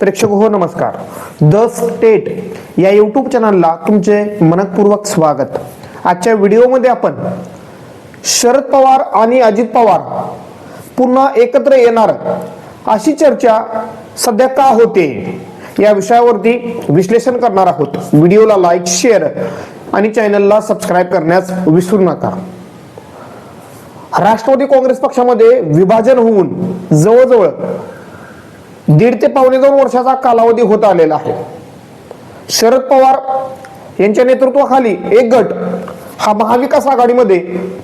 प्रेक्षक हो नमस्कार. द स्टेट या यूट्यूब चॅनलला तुमचे मनपूर्वक स्वागत. आजच्या व्हिडिओमध्ये आपण शरद पवार आणि अजित पवार पुन्हा एकत्र येणार अशी चर्चा सध्या का होते या विषयावरती विश्लेषण करणार आहोत. व्हिडिओला लाईक शेअर आणि चॅनलला सबस्क्राईब करण्यास विसरू नका. राष्ट्रवादी काँग्रेस पक्षामध्ये विभाजन होऊन जवळजवळ दीड ते पावणे दोन वर्षाचा कालावधी होत आलेला आहे. शरद पवार यांच्या नेतृत्वाखाली एक गट हा महाविकास आघाडीमध्ये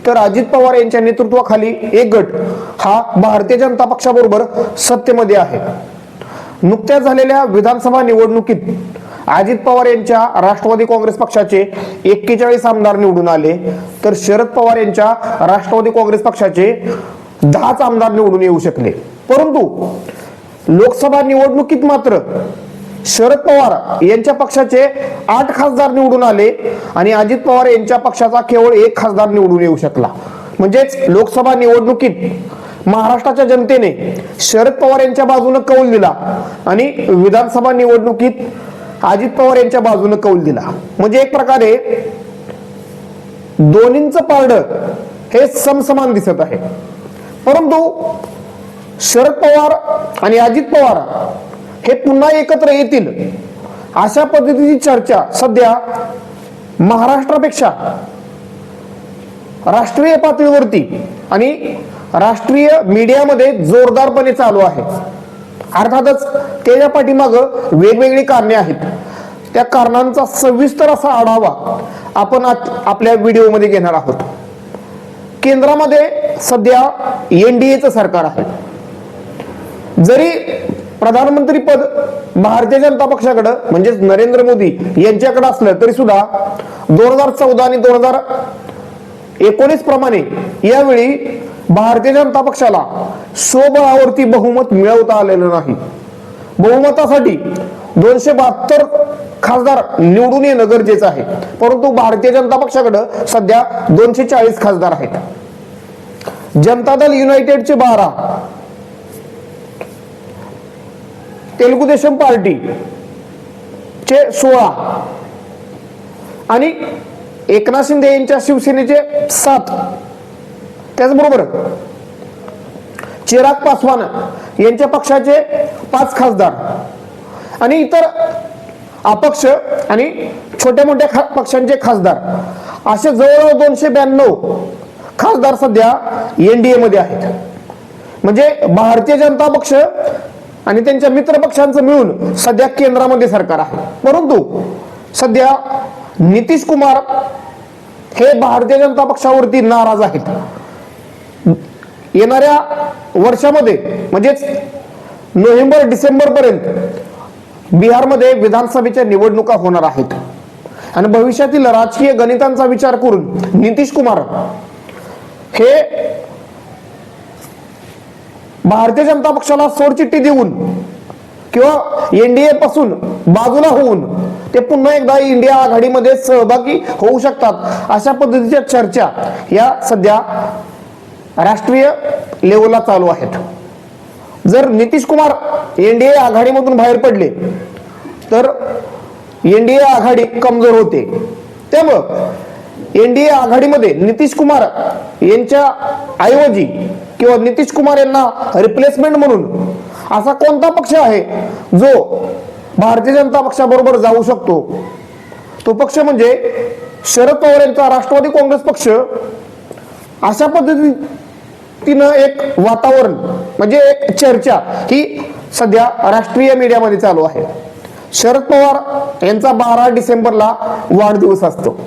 तर अजित पवार यांच्या नेतृत्वाखाली एक गट हा भारतीय जनता पक्षाबरोबर सत्तेमध्ये आहे. नुकत्याच झालेल्या विधानसभा निवडणुकीत अजित पवार यांच्या राष्ट्रवादी काँग्रेस पक्षाचे एक्केचाळीस आमदार निवडून आले तर शरद पवार यांच्या राष्ट्रवादी काँग्रेस पक्षाचे दहाच आमदार निवडून येऊ शकले. परंतु लोकसभा निवडणुकीत मात्र शरद पवार यांच्या पक्षाचे आठ खासदार निवडून आले आणि अजित पवार यांच्या पक्षाचा केवळ एक खासदार निवडून येऊ शकला. म्हणजेच लोकसभा निवडणुकीत महाराष्ट्राच्या जनतेने शरद पवार यांच्या बाजूने कौल दिला आणि विधानसभा निवडणुकीत अजित पवार यांच्या बाजूने कौल दिला. म्हणजे एक प्रकारे दोन्हींचं पारड हे समसमान दिसत आहे. परंतु शरद पवार आणि अजित पवार हे पुन्हा एकत्र येतील. अशा पद्धतीची चर्चा सध्या महाराष्ट्रापेक्षा राष्ट्रीय पातळीवरती आणि राष्ट्रीय मीडियामध्ये जोरदारपणे चालू आहे. अर्थातच त्याच्या पाठीमाग वेगवेगळी कारणे आहेत. त्या कारणांचा सविस्तर असा आढावा आपण आपल्या व्हिडिओमध्ये घेणार आहोत. केंद्रामध्ये सध्या एनडीएचं सरकार आहे. जरी प्रधानमंत्री पद भारतीय जनता पक्षाकडं म्हणजेच नरेंद्र मोदी यांच्याकडे असलं तरी सुद्धा दोन हजार चौदा आणि दोन हजार एकोणीस प्रमाणे यावेळी भारतीय जनता पक्षाला स्वबळावरती बहुमत मिळवता आलेलं नाही. बहुमतासाठी दोनशे बहात्तर खासदार निवडून येणं गरजेचं आहे. परंतु भारतीय जनता पक्षाकडं सध्या दोनशे चाळीस खासदार आहेत. जनता दल युनायटेडचे बारा तेलुगू देशम पार्टी चे सोळा. आणि एकनाथ शिंदे यांच्या शिवसेनेचे सात. त्याचबरोबर चिराग पासवान यांच्या पक्षाचे पाच खासदार. आणि इतर अपक्ष आणि छोट्या मोठ्या खा पक्षांचे खासदार. असे जवळजवळ दोनशे ब्याण्णव खासदार सध्या एनडीए मध्ये आहेत. म्हणजे भारतीय जनता पक्ष आणि त्यांच्या मित्र पक्षांचं मिळून सध्या केंद्रामध्ये सरकार आहे. परंतु सध्या नितीश कुमार हे भारतीय जनता पक्षावरती नाराज आहेत. येणाऱ्या वर्षामध्ये म्हणजेच नोव्हेंबर डिसेंबर पर्यंत बिहारमध्ये विधानसभेच्या निवडणुका होणार आहेत. आणि भविष्यातील राजकीय गणितांचा विचार करून नितीश कुमार हे भारतीय जनता पक्षाला सोडचिठ्ठी देऊन किंवा एनडीए पासून बाजूला होऊन ते पुन्हा एकदा इंडिया आघाडीमध्ये सहभागी होऊ शकतात अशा पद्धतीच्या चर्चा या सध्या राष्ट्रीय लेवलला चालू आहेत. जर नितीश कुमार एनडीए आघाडीमधून बाहेर पडले तर एनडीए आघाडी कमजोर होते. त्यामुळं एनडीए आघाडीमध्ये नितीश कुमार यांच्या ऐवजी किंवा नितीश कुमार यांना रिप्लेसमेंट म्हणून. असा कोणता पक्ष आहे? जो भारतीय जनता पक्षाबरोबर जाऊ शकतो. तो पक्ष म्हणजे शरद पवार यांचा राष्ट्रवादी काँग्रेस पक्ष. अशा पद्धतीनं एक वातावरण म्हणजे एक चर्चा ही सध्या राष्ट्रीय मीडियामध्ये चालू आहे. शरद पवार यांचा बारा डिसेंबरला वाढदिवस असतो.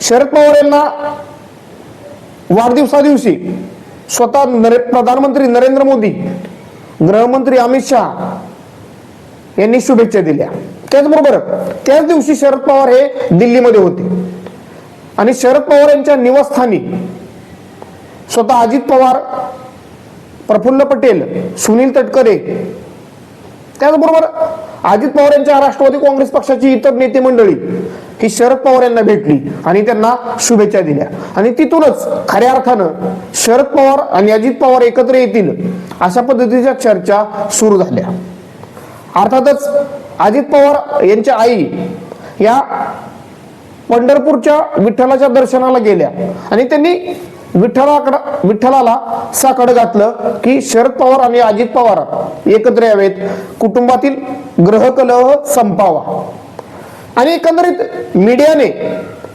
शरद पवार यांना वाढदिवसा दिवशी स्वतः नरे प्रधानमंत्री नरेंद्र मोदी गृहमंत्री अमित शहा यांनी शुभेच्छा दिल्या. त्याचबरोबर त्याच दिवशी शरद पवार हे दिल्लीमध्ये होते. आणि शरद पवार यांच्या निवासस्थानी स्वतः अजित पवार प्रफुल्ल पटेल सुनील तटकरे त्याचबरोबर अजित पवार यांच्या राष्ट्रवादी काँग्रेस पक्षाची इतर नेते मंडळी ही शरद पवार यांना भेटली आणि त्यांना शुभेच्छा दिल्या. आणि तिथूनच खऱ्या अर्थानं शरद पवार आणि अजित पवार एकत्र येतील अशा पद्धतीच्या चर्चा सुरू झाल्या. अर्थातच अजित पवार यांच्या आई या पंढरपूरच्या विठ्ठलाच्या दर्शनाला गेल्या. आणि त्यांनी विठ्ठलाकडं विठ्ठलाला साकडं घातलं की शरद पवार आणि अजित पवार एकत्र यावेत. कुटुंबातील ग्रहकलह संपावा. आणि एकंदरीत मीडियाने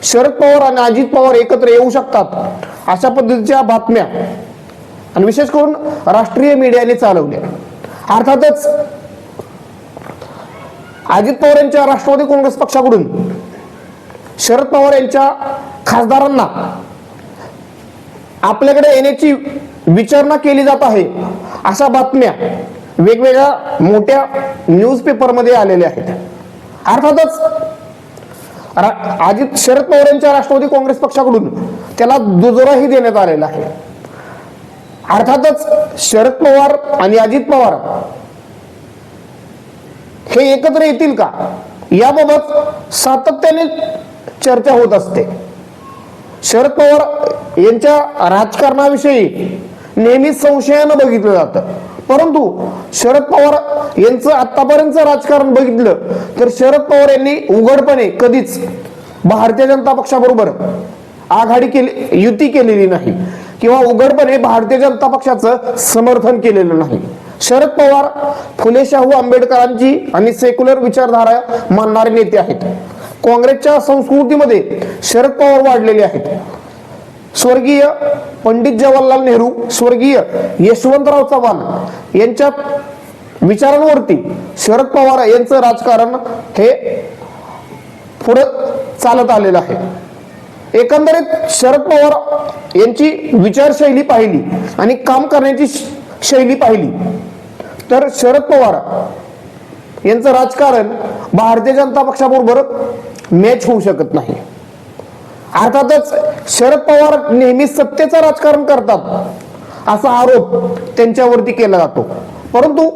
शरद पवार आणि अजित पवार एकत्र येऊ शकतात अशा पद्धतीच्या बातम्या. आणि विशेष करून राष्ट्रीय मीडियाने चालवल्या. अर्थातच अजित पवार यांच्या राष्ट्रवादी काँग्रेस पक्षाकडून शरद पवार यांच्या खासदारांना आपल्याकडे येण्याची विचारणा केली जात आहे अशा बातम्या वेगवेगळ्या मोठ्या न्यूज पेपरमध्ये आलेल्या आहेत. अर्थातच अजित शरद पवार यांच्या राष्ट्रवादी काँग्रेस पक्षाकडून त्याला दुजोराही देण्यात आलेला आहे. अर्थातच शरद पवार आणि अजित पवार हे एकत्र येतील का? याबाबत सातत्याने चर्चा होत असते. शरद पवार यांच्या राजकारणाविषयी नेहमी संशयानं बघितलं जातं. परंतु शरद पवार यांचं आतापर्यंत राजकारण बघितलं तर शरद पवार यांनी उघडपणे कधीच भारतीय जनता पक्षाबरोबर आघाडी केली युती केलेली नाही किंवा उघडपणे भारतीय जनता पक्षाचं समर्थन केलेलं नाही. शरद पवार फुले शाहू आंबेडकरांची आणि सेक्युलर विचारधारा मानणारे नेते आहेत. काँग्रेसच्या संस्कृतीमध्ये शरद पवार वाढलेले आहेत. स्वर्गीय पंडित जवाहरलाल नेहरू स्वर्गीय यशवंतराव चव्हाण यांच्या विचारांवरती शरद पवार यांचं राजकारण हे पुढे चालत आलेलं आहे. एकंदरीत शरद पवार यांची विचारशैली पाहिली आणि काम करण्याची शैली पाहिली तर शरद पवार यांचं राजकारण भारतीय जनता पक्षाबरोबर मॅच होऊ शकत नाही. अर्थातच शरद पवार नेहमी सत्तेचं राजकारण करतात. असा आरोप त्यांच्यावरती केला जातो. परंतु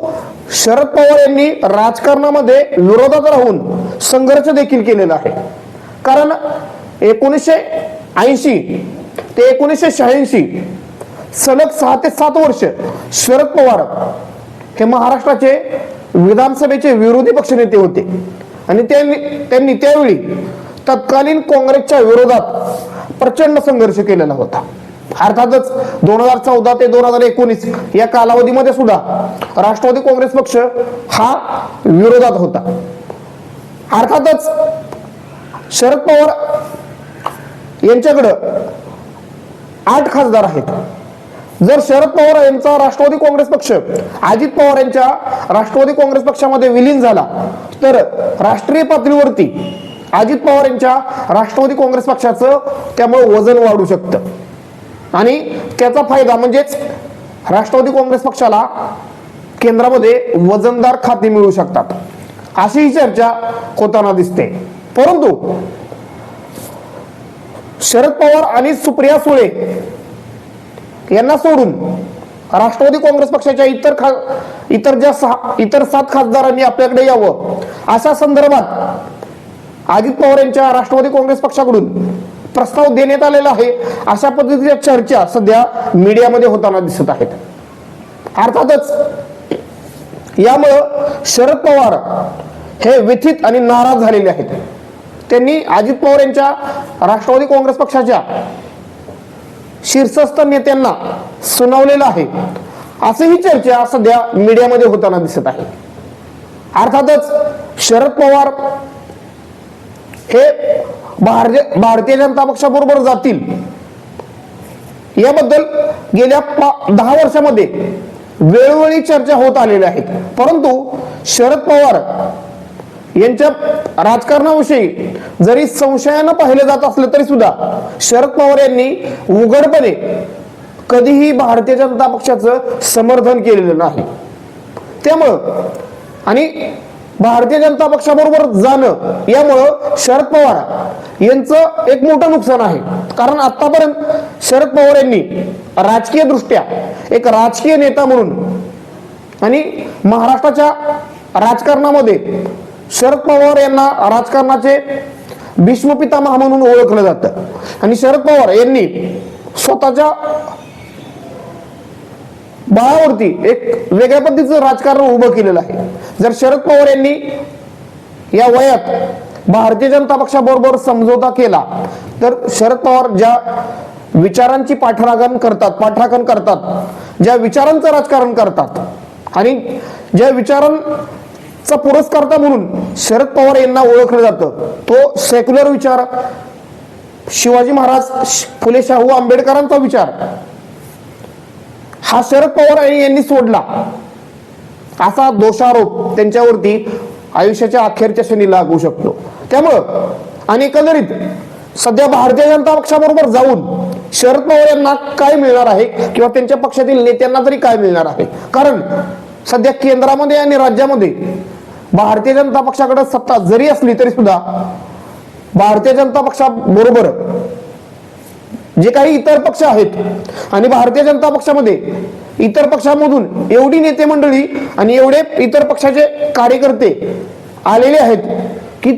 शरद पवार यांनी राजकारणामध्ये विरोधात राहून संघर्ष देखील केलेला आहे. कारण एकोणीसशे ऐंशी ते एकोणीसशे शहाऐंशी सलग सहा ते सात वर्ष शरद पवार हे महाराष्ट्राचे विधानसभेचे विरोधी पक्षनेते होते. आणि त्यांनी त्यांनी त्यावेळी तत्कालीन काँग्रेसच्या विरोधात प्रचंड संघर्ष केलेला होता. अर्थातच दोन हजार चौदा ते दोन हजार एकोणीस या कालावधीमध्ये सुद्धा राष्ट्रवादी काँग्रेस पक्ष हा विरोधात होता. अर्थातच शरद पवार यांच्याकडं आठ खासदार आहेत. जर शरद पवार यांचा राष्ट्रवादी काँग्रेस पक्ष अजित पवार यांच्या राष्ट्रवादी काँग्रेस पक्षामध्ये विलीन झाला तर राष्ट्रीय पातळीवरती अजित पवार यांच्या राष्ट्रवादी काँग्रेस पक्षाचं त्यामुळे वजन वाढू शकतं. आणि त्याचा फायदा म्हणजेच राष्ट्रवादी काँग्रेस पक्षाला केंद्रामध्ये वजनदार खाते मिळू शकतात. अशी ही चर्चा होताना दिसते. परंतु शरद पवार आणि सुप्रिया सुळे यांना सोडून राष्ट्रवादी काँग्रेस पक्षाच्या इतर खा इतर ज्या सहा इतर सात खासदारांनी आपल्याकडे यावं अशा संदर्भात अजित पवार यांच्या राष्ट्रवादी काँग्रेस पक्षाकडून प्रस्ताव देण्यात आलेला आहे. अशा पद्धतीच्या चर्चा सध्या मीडियामध्ये होताना दिसत आहेत. अर्थातच यामुळं शरद पवार हे व्यथित आणि नाराज झालेले आहेत. त्यांनी अजित पवार यांच्या राष्ट्रवादी काँग्रेस पक्षाच्या शीर्षस्थ नेत्यांना सुनावलेलं आहे. असेही चर्चा सध्या मीडियामध्ये होताना दिसत आहे. अर्थातच शरद पवार हे भारतीय भारतीय जनता पक्षाबरोबर जातील. याबद्दल गेल्या दहा वर्षामध्ये वेळोवेळी चर्चा होत आलेल्या आहेत परंतु शरद पवार यांच्या राजकारणाविषयी जरी संशयानं पाहिलं जात असलं तरी सुद्धा शरद पवार यांनी उघडपणे कधीही भारतीय जनता पक्षाचं समर्थन केलेलं नाही. त्यामुळं आणि भारतीय जनता पक्षाबरोबर जाणं यामुळं शरद पवार यांचं एक मोठं नुकसान आहे. कारण आतापर्यंत शरद पवार यांनी राजकीय दृष्ट्या एक राजकीय नेता म्हणून आणि महाराष्ट्राच्या राजकारणामध्ये शरद पवार यांना राजकारणाचे भीष्मपितामह म्हणून ओळखलं जातं. आणि शरद पवार यांनी स्वतःच्या बळावरती एक वेगळ्या पद्धतीचं राजकारण उभं केलेलं आहे. जर शरद पवार यांनी या वयात भारतीय जनता पक्षाबरोबर समझोता केला तर शरद पवार ज्या विचारांची पाठरागण करतात पाठराखण करतात ज्या विचारांचं राजकारण करतात आणि ज्या विचारांचा पुरस्कारता म्हणून शरद पवार यांना ओळखलं जातं तो सेक्युलर विचार शिवाजी महाराज फुले शाहू आंबेडकरांचा विचार. हा शरद पवार यांनी सोडला. असा दोषारोप त्यांच्यावरती आयुष्याच्या अखेरच्या क्षणी लागू शकतो. त्यामुळं आणि एकंदरीत सध्या भारतीय जनता पक्षाबरोबर जाऊन शरद पवार यांना काय मिळणार आहे? किंवा त्यांच्या पक्षातील नेत्यांना तरी काय मिळणार आहे? कारण सध्या केंद्रामध्ये आणि राज्यामध्ये भारतीय जनता पक्षाकडे सत्ता जरी असली तरी सुद्धा भारतीय जनता पक्षाबरोबर जे काही इतर पक्ष आहेत आणि भारतीय जनता पक्षामध्ये इतर पक्षामधून एवढी नेते मंडळी आणि एवढे इतर पक्षाचे कार्यकर्ते आलेले आहेत की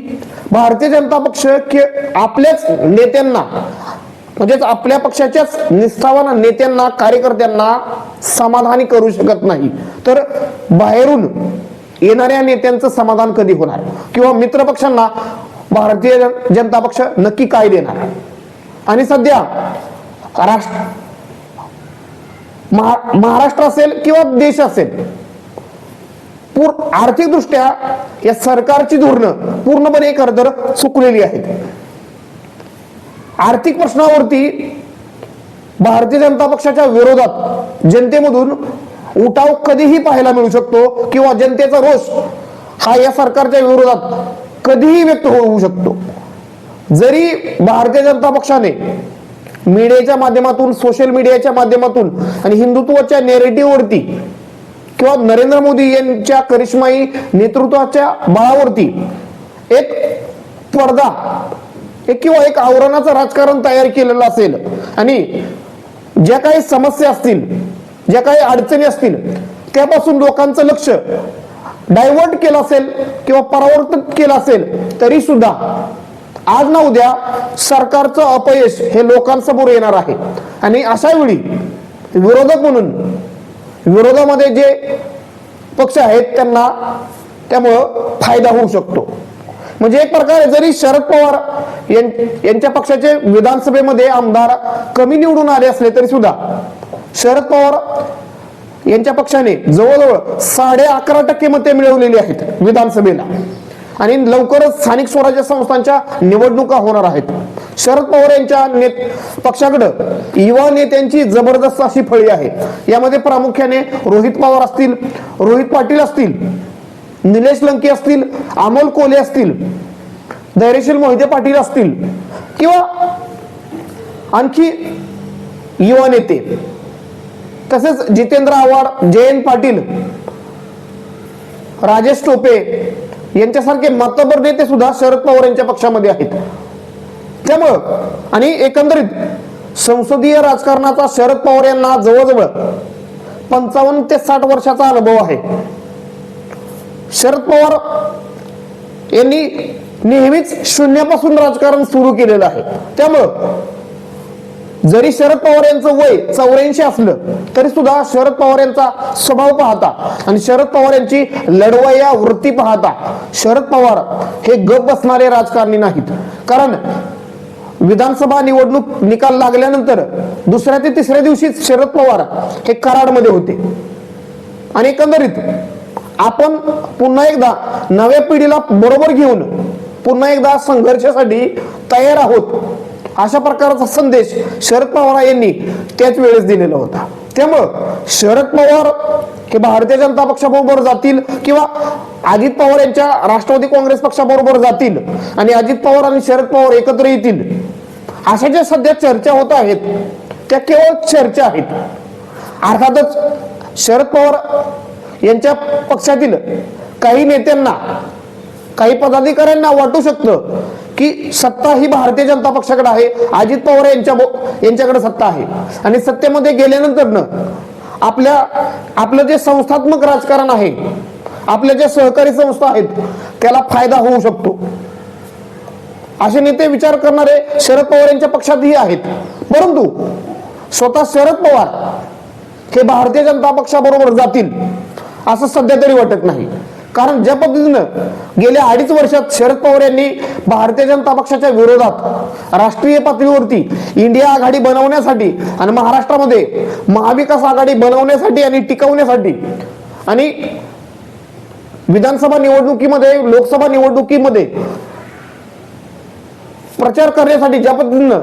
भारतीय जनता पक्ष के आपल्याच नेत्यांना म्हणजेच आपल्या पक्षाच्याच निष्ठावान नेत्यांना कार्यकर्त्यांना समाधानी करू शकत नाही. तर बाहेरून येणाऱ्या नेत्यांचं समाधान कधी होणार? किंवा मित्र पक्षांना भारतीय जनता पक्ष नक्की काय देणार? आणि सध्या राष्ट्र महाराष्ट्र असेल किंवा देश असेल पूर्ण आर्थिकदृष्ट्या या सरकारची धोरणं पूर्णपणे खरंतर चुकलेली आहेत. आर्थिक प्रश्नावरती भारतीय जनता पक्षाच्या विरोधात जनतेमधून उठाव कधीही पाहायला मिळू शकतो किंवा जनतेचा रोष हा या सरकारच्या विरोधात कधीही व्यक्त होऊ शकतो. जरी भारतीय जनता पक्षाने मीडियाच्या माध्यमातून सोशल मीडियाच्या माध्यमातून आणि हिंदुत्वाच्या नेरेटिव्हवरती किंवा नरेंद्र मोदी यांच्या करिश्माई नेतृत्वाच्या बळावरती एक पडदा एक किंवा एक आवरणाचं राजकारण तयार केलेलं असेल आणि ज्या काही समस्या असतील ज्या काही अडचणी असतील त्यापासून लोकांचं लक्ष डायव्हर्ट केलं असेल किंवा परावर्तित केलं असेल तरी सुद्धा आज ना उद्या सरकारचं अपयश हे लोकांसमोर येणार आहे. आणि अशा वेळी विरोधक म्हणून विरोधामध्ये जे पक्ष आहेत त्यांना त्यामुळं फायदा होऊ शकतो. म्हणजे एक प्रकारे जरी शरद पवार यांच्या पक्षाचे विधानसभेमध्ये आमदार कमी निवडून आले असले तरी सुद्धा शरद पवार यांच्या पक्षाने जवळजवळ साडे अकरा टक्के मते मिळवलेली आहेत विधानसभेला. आणि लवकरच स्थानिक स्वराज्य संस्थांच्या निवडणुका होणार आहेत. शरद पवार यांच्या नेत पक्षाकडं युवा नेत्यांची जबरदस्त अशी फळी आहे. यामध्ये प्रामुख्याने रोहित पवार असतील रोहित पाटील असतील निलेश लंके असतील अमोल कोले असतील धैर्यशील मोहिते पाटील असतील किंवा आणखी युवा नेते. तसेच जितेंद्र आव्हाड जयंत पाटील राजेश टोपे यांच्यासारखे मातबर नेते सुद्धा शरद पवार यांच्या पक्षामध्ये आहेत. त्यामुळं आणि एकंदरीत संसदीय राजकारणाचा शरद पवार यांना जवळजवळ पंचावन्न ते साठ वर्षाचा अनुभव आहे. शरद पवार यांनी नेहमीच शून्यापासून राजकारण सुरू केलेलं आहे. त्यामुळं जरी शरद पवार यांचं वय चौऱ्याऐंशी असलं तरी सुद्धा शरद पवार यांचा स्वभाव पाहता आणि शरद पवार यांची लढवया वृत्ती पाहता शरद पवार हे गप बसणारे राजकारणी नाहीत. कारण विधानसभा निवडणूक निकाल लागल्यानंतर दुसऱ्या ते तिसऱ्या दिवशी शरद पवार हे कराडमध्ये होते. आणि एकंदरीत आपण पुन्हा एकदा नव्या पिढीला बरोबर घेऊन पुन्हा एकदा संघर्षासाठी तयार आहोत. अशा प्रकारचा संदेश शरद पवार यांनी त्याच वेळेस दिलेला होता. त्यामुळं शरद पवार हे भारतीय जनता पक्षाबरोबर जातील किंवा अजित पवार यांच्या राष्ट्रवादी काँग्रेस पक्षाबरोबर जातील आणि अजित पवार आणि शरद पवार एकत्र येतील अशा ज्या सध्या चर्चा होत आहेत त्या केवळ चर्चा आहेत. अर्थातच शरद पवार यांच्या पक्षातील काही नेत्यांना काही पदाधिकाऱ्यांना वाटू शकतं की सत्ता ही भारतीय जनता पक्षाकडे आहे. अजित पवार यांच्या यांच्याकडे सत्ता आहे. आणि सत्तेमध्ये गेल्यानंतर आपल्या आपलं जे संस्थात्मक राजकारण आहे आपल्या ज्या सहकारी संस्था आहेत त्याला फायदा होऊ शकतो. असे नेते विचार करणारे शरद पवार यांच्या पक्षातही आहेत. परंतु स्वतः शरद पवार हे भारतीय जनता पक्षाबरोबर जातील असं सध्या तरी वाटत नाही. कारण ज्या पद्धतीनं गेल्या अडीच वर्षात शरद पवार यांनी भारतीय जनता पक्षाच्या विरोधात राष्ट्रीय पातळीवरती इंडिया आघाडी बनवण्यासाठी आणि महाराष्ट्रामध्ये महाविकास आघाडी बनवण्यासाठी आणि टिकवण्यासाठी आणि विधानसभा निवडणुकीमध्ये लोकसभा निवडणुकीमध्ये प्रचार करण्यासाठी ज्या पद्धतीनं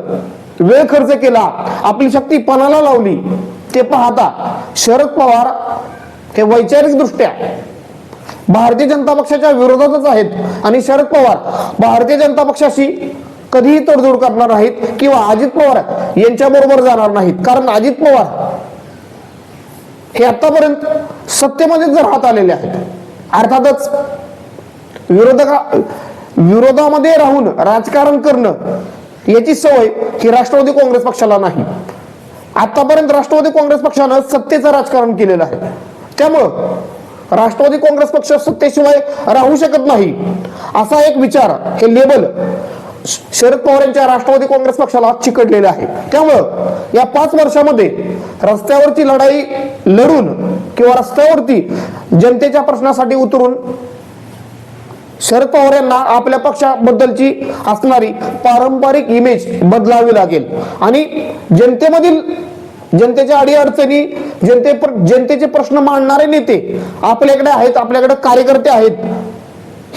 वेळ खर्च केला आपली शक्ती पणाला लावली ते पाहता शरद पवार हे वैचारिक दृष्ट्या भारतीय जनता पक्षाच्या विरोधातच आहेत. आणि शरद पवार भारतीय जनता पक्षाशी कधीही तडजोड करणार नाहीत किंवा अजित पवार यांच्या बरोबर जाणार नाहीत. कारण अजित पवार हे आतापर्यंत सत्तेमध्येच राहत आलेले आहेत अर्थातच विरोधका विरोधामध्ये राहून राजकारण करणं याची सवय ही राष्ट्रवादी काँग्रेस पक्षाला नाही. आतापर्यंत राष्ट्रवादी काँग्रेस पक्षानं सत्तेचं राजकारण केलेलं आहे. त्यामुळं राष्ट्रवादी काँग्रेस पक्ष सत्तेशिवाय राहू शकत नाही. असा एक विचार हे लेबल शरद पवार यांच्या राष्ट्रवादी काँग्रेस पक्षाला चिकटलेले आहे. त्यामुळं या पाच वर्षामध्ये रस्त्यावरची लढाई लढून किंवा रस्त्यावरती जनतेच्या प्रश्नासाठी उतरून शरद पवार यांना आपल्या पक्षाबद्दलची असणारी पारंपरिक इमेज बदलावी लागेल. आणि जनतेमधील जनतेच्या अडीअडचणी जनते जनतेचे प्रश्न मांडणारे नेते आपल्याकडे आहेत आपल्याकडे कार्यकर्ते आहेत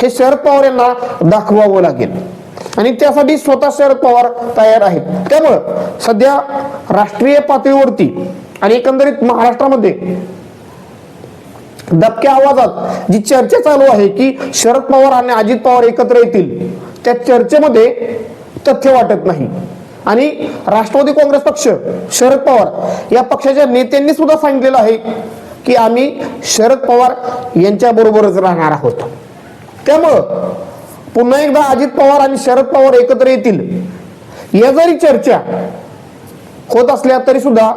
हे शरद पवार यांना दाखवावं लागेल. आणि त्यासाठी स्वतः शरद पवार तयार आहेत. त्यामुळं सध्या राष्ट्रीय पातळीवरती आणि एकंदरीत महाराष्ट्रामध्ये दबक्या आवाजात जी चर्चा चालू आहे की शरद पवार आणि अजित पवार एकत्र येतील त्या चर्चेमध्ये तथ्य वाटत नाही. आणि राष्ट्रवादी काँग्रेस पक्ष शरद पवार या पक्षाच्या नेत्यांनी सुद्धा सांगितलेलं आहे की आम्ही शरद पवार यांच्या बरोबरच राहणार आहोत. त्यामुळं पुन्हा एकदा अजित पवार आणि शरद पवार एकत्र येतील या जरी चर्चा होत असल्या तरी सुद्धा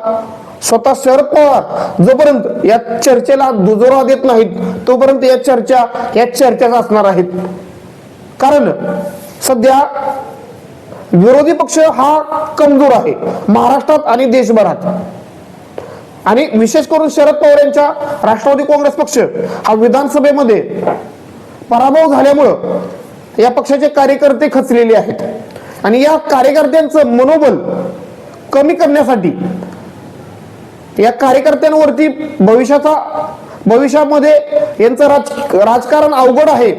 स्वतः शरद पवार जोपर्यंत या चर्चेला दुजोरा देत नाहीत तोपर्यंत या चर्चा या चर्चाच असणार आहेत. कारण सध्या विरोधी पक्ष हा कमजोर आहे. महाराष्ट्रात आणि देशभरात. आणि विशेष करून शरद पवार यांच्या राष्ट्रवादी काँग्रेस पक्ष हा विधानसभेमध्ये पराभव झाल्यामुळं या पक्षाचे कार्यकर्ते खचलेले आहेत. आणि या कार्यकर्त्यांचं मनोबल कमी करण्यासाठी या कार्यकर्त्यांवरती भविष्याचा भविष्यामध्ये यांचं राज राजकारण अवघड आहे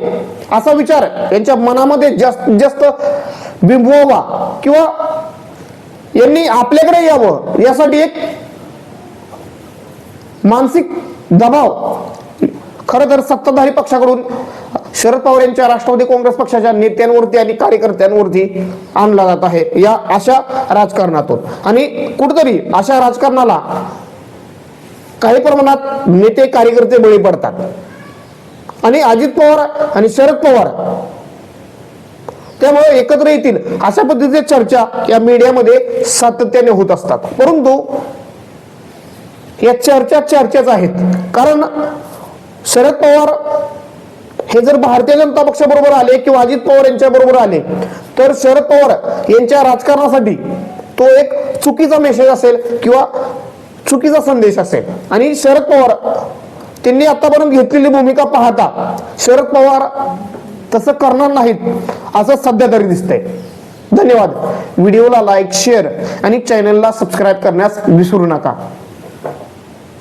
असा विचार यांच्या मनामध्ये जास्तीत जास्त बिंबवावा किंवा यांनी आपल्याकडे यावं यासाठी एक मानसिक दबाव. खर तर सत्ताधारी पक्षाकडून शरद पवार यांच्या राष्ट्रवादी काँग्रेस पक्षाच्या नेत्यांवरती आणि कार्यकर्त्यांवरती आणला जात आहे. या अशा राजकारणातून. आणि कुठतरी अशा राजकारणाला काही प्रमाणात नेते कार्यकर्ते बळी पडतात. आणि अजित पवार आणि शरद पवार त्यामुळे एकत्र येतील अशा पद्धतीच्या चर्चा या मीडियामध्ये सातत्याने होत असतात. परंतु या चर्चा चर्चाच आहेत. कारण शरद पवार हे जर भारतीय जनता पक्षाबरोबर आले किंवा अजित पवार यांच्या बरोबर आले तर शरद पवार यांच्या राजकारणासाठी तो एक चुकीचा मेसेज असेल किंवा चुकीचा संदेश असेल. आणि शरद पवार त्यांनी आतापर्यंत घेतलेली भूमिका पाहता शरद पवार तसं करणार नाहीत असं सध्या तरी दिसतंय. धन्यवाद. व्हिडिओला लाईक शेअर आणि चॅनलला सबस्क्राईब करण्यास विसरू नका.